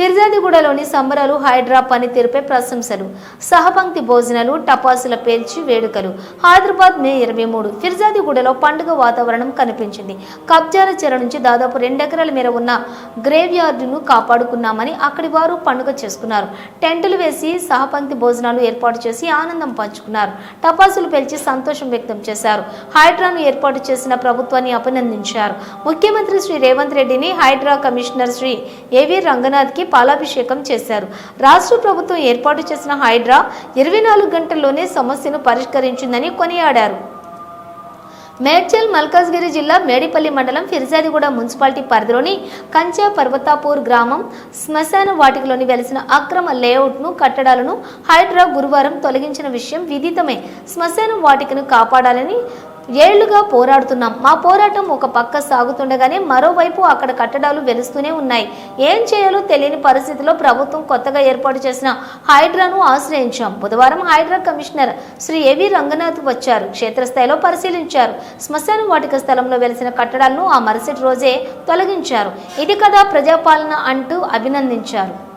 ఫిర్జాదిగూడలోని సంబరాలు హైడ్రా పనితీరుపై ప్రశంసలు. సహపంక్తి భోజనాలు టపాసుల పేల్చి వేడుకలు. హైదరాబాద్ మే ఇరవై మూడు ఫిర్జాదిగూడలో పండుగ వాతావరణం కనిపించింది. కబ్జాల చెర నుంచి దాదాపు రెండెకరాల మేర ఉన్న గ్రేవ్ యార్డును కాపాడుకున్నామని అక్కడి వారు పండుగ చేసుకున్నారు. టెంటులు వేసి సహపంక్తి భోజనాలు ఏర్పాటు చేసి ఆనందం పంచుకున్నారు. టపాసులు పేల్చి సంతోషం వ్యక్తం చేశారు. హైడ్రాను ఏర్పాటు చేసిన ప్రభుత్వాన్ని అభినందించారు. ముఖ్యమంత్రి శ్రీ రేవంత్ రెడ్డిని హైడ్రా కమిషనర్ శ్రీ ఏవి రంగనాథ్కి పాలాభిషేకం చేశారు. రాష్ట్ర ప్రభుత్వం ఏర్పాటు చేసిన హైడ్రా ఇరవై నాలుగు గంటల్లోనే సమస్యను పరిష్కరించిందని కొనియాడారు. మేడ్చల్ మల్కాజ్గిరి జిల్లా మేడిపల్లి మండలం ఫిర్జాదిగూడ మున్సిపాలిటీ పరిధిలోని కంచా పర్వతాపూర్ గ్రామం శ్మశాన వాటికలోని వెలిసిన అక్రమ లేఅవుట్ను కట్టడాలను హైడ్రా గురువారం తొలగించిన విషయం విదితమే. శ్మశాన వాటికను కాపాడాలని ఏళ్ళుగా పోరాడుతున్నాం. మా పోరాటం ఒక పక్క సాగుతుండగానే మరోవైపు అక్కడ కట్టడాలు వెలుస్తూనే ఉన్నాయి. ఏం చేయాలో తెలియని పరిస్థితిలో ప్రభుత్వం కొత్తగా ఏర్పాటు చేసిన హైడ్రాను ఆశ్రయించాం. బుధవారం హైడ్రా కమిషనర్ శ్రీ ఏవి రంగనాథ్ వచ్చారు. క్షేత్రస్థాయిలో పరిశీలించారు. శ్మశాన వాటిక స్థలంలో వెలిసిన కట్టడాలను ఆ మరుసటి రోజే తొలగించారు. ఇది కదా ప్రజాపాలన అంటూ అభినందించారు.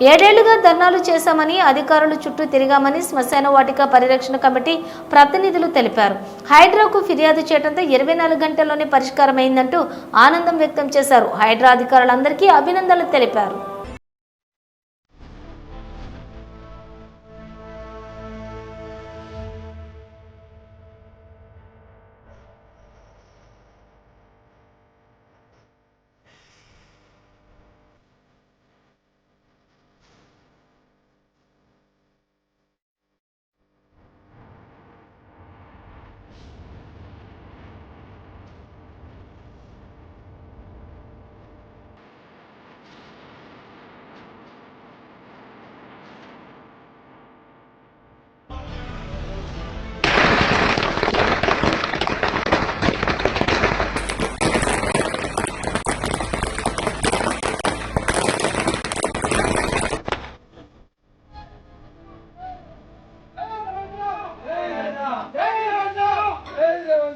ఏడేళ్ళుగా ధర్నాలు చేశామని అధికారులు చుట్టూ తిరిగామని శ్మశాన వాటిక పరిరక్షణ కమిటీ ప్రతినిధులు తెలిపారు. హైడ్రాకు ఫిర్యాదు చేయడంతో ఇరవై నాలుగు గంటల్లోనే పరిష్కారమైందంటూ ఆనందం వ్యక్తం చేశారు. హైడ్రా అధికారులందరికీ అభినందనలు తెలిపారు.